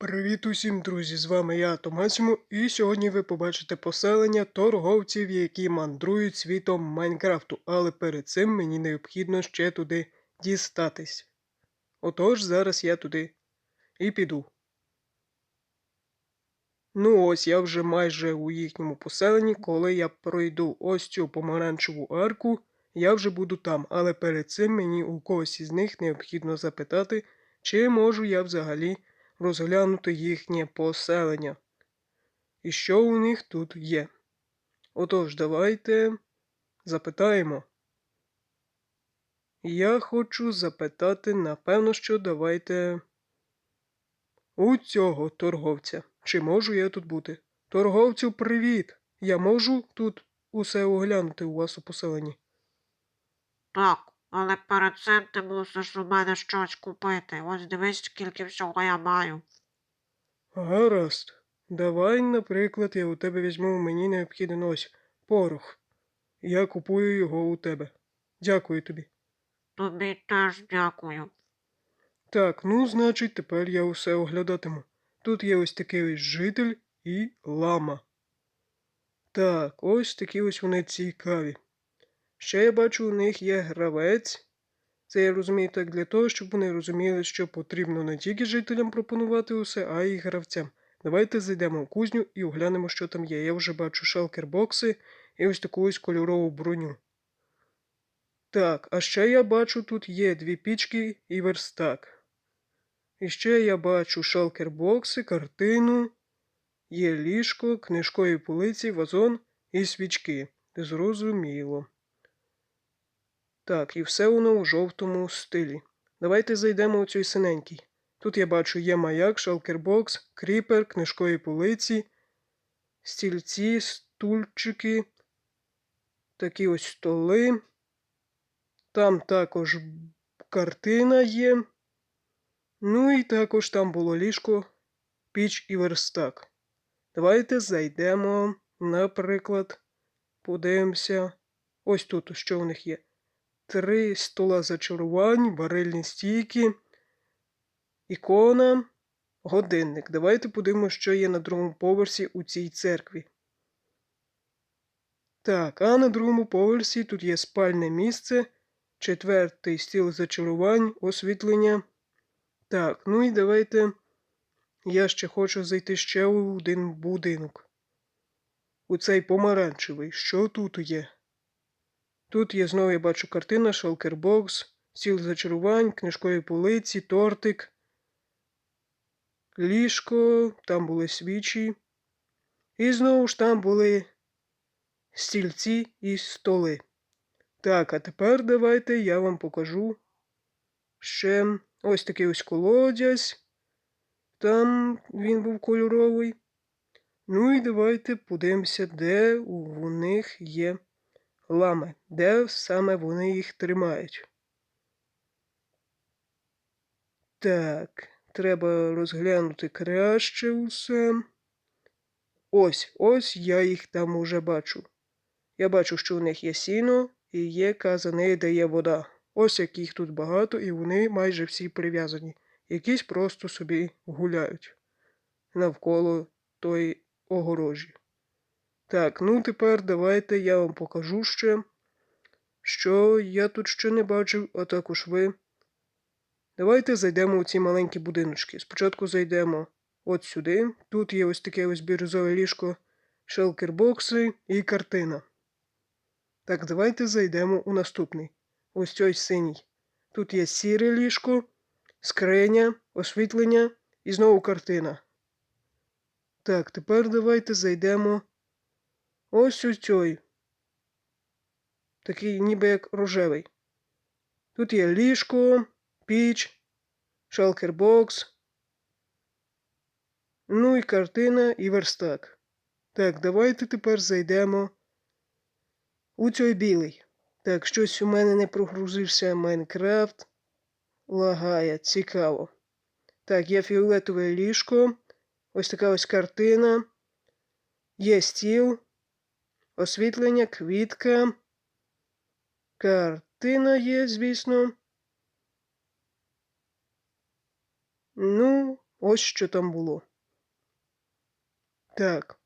Привіт усім, друзі! З вами я, Томасімо, і сьогодні ви побачите поселення торговців, які мандрують світом Майнкрафту, але перед цим мені необхідно ще туди дістатись. Отож, зараз я туди і піду. Ну ось я вже майже у їхньому поселенні, коли я пройду ось цю помаранчеву арку, я вже буду там, але перед цим мені у когось із них необхідно запитати, чи можу я взагалі розглянути їхнє поселення. І що у них тут є. Отож, давайте запитаємо. Я хочу запитати, напевно, що давайте у цього торговця. Чи можу я тут бути? Торговцю, привіт! Я можу тут усе оглянути у вас у поселенні? Так, але перед цим ти мусиш у мене щось купити. Ось дивись, скільки всього я маю. Гаразд. Давай, наприклад, я у тебе візьму, мені необхіден ось порох. Я купую його у тебе. Дякую тобі. Тобі теж дякую. Так, ну, значить, тепер я усе оглядатиму. Тут є ось такий ось житель і лама. Так, ось такі ось вони цікаві. Ще я бачу, у них є гравець. Це я розумію так для того, щоб вони розуміли, що потрібно не тільки жителям пропонувати усе, а й гравцям. Давайте зайдемо в кузню і оглянемо, що там є. Я вже бачу шалкербокси і ось таку ось кольорову броню. Так, а ще я бачу, тут є дві пічки і верстак. І ще я бачу шалкербокси, картину, є ліжко, книжкові полиці, вазон і свічки. Зрозуміло. Так, і все воно у жовтому стилі. Давайте зайдемо у цей синенький. Тут я бачу є маяк, шалкербокс, кріпер, книжкові полиці, стільці, стульчики, такі ось столи. Там також картина є. Ну і також там було ліжко, піч і верстак. Давайте зайдемо, наприклад, подивимося. Ось тут що у них є. Три стола зачарувань, барельні стійки, ікона, годинник. Давайте подивимося, що є на другому поверсі у цій церкві. Так, а на другому поверсі тут є спальне місце, четвертий стіл зачарувань, освітлення. Так, ну і давайте. Я ще хочу зайти ще у один будинок. У цей помаранчевий. Що тут є? Тут є знову я бачу картина, шалкербокс, стіл зачарувань, книжкові полиці, тортик, ліжко, там були свічі. І знову ж там були стільці і столи. Так, а тепер давайте я вам покажу ще ось такий ось колодязь. Там він був кольоровий. Ну і давайте подивимося, де у них є лами, де саме вони їх тримають. Так, треба розглянути краще усе. Ось, ось я їх там уже бачу. Я бачу, що у них є сіно і є казани, де є вода. Ось як їх тут багато, і вони майже всі прив'язані. Якісь просто собі гуляють навколо тої огорожі. Так, ну тепер давайте я вам покажу ще, що я тут ще не бачив, а також ви. Давайте зайдемо у ці маленькі будиночки. Спочатку зайдемо от сюди. Тут є ось таке ось бірюзове ліжко, шелкербокси і картина. Так, давайте зайдемо у наступний. Ось цей синій. Тут є сіре ліжко, скриня, освітлення і знову картина. Так, тепер давайте зайдемо ось у цей. Такий ніби як рожевий. Тут є ліжко, піч, шалкербокс. Ну і картина і верстак. Так, давайте тепер зайдемо у цей білий. Так, щось у мене не прогрузився Майнкрафт. Лагає, цікаво. Так, є фіолетове ліжко. Ось така ось картина. Є стіл, освітлення, квітка. Картина є, звісно. Ну, Ось що там було. Так.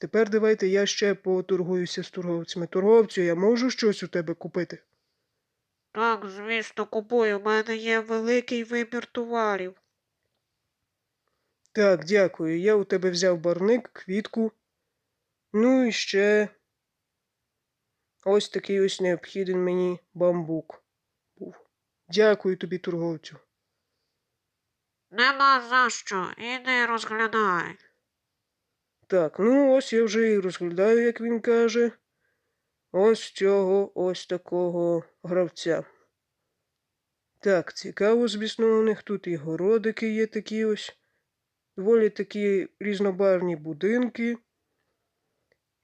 Тепер давайте я ще поторгуюся з торговцями. Торговцю, я можу щось у тебе купити? Так, звісно, купую. У мене є великий вибір товарів. Так, дякую. Я у тебе взяв барник, квітку. Ну і ще ось такий ось необхіден мені бамбук був. Дякую тобі, торговцю. Нема за що. Іди розглядай. Так, ну ось я вже і розглядаю, як він каже. Ось цього, ось такого гравця. Так, цікаво, звісно, у них тут і городики є такі ось. Доволі такі різнобарвні будинки.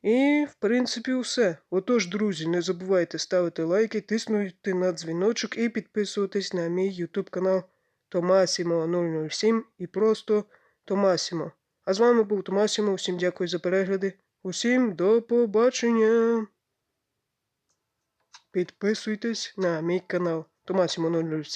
І, в принципі, все. Отож, друзі, не забувайте ставити лайки, тиснути на дзвіночок і підписуватись на мій YouTube канал Томасімо 007 і просто Томасімо. А з вами був Томасімо. Усім дякую за перегляди. Усім до побачення. Підписуйтесь на мій канал Томасімо 007.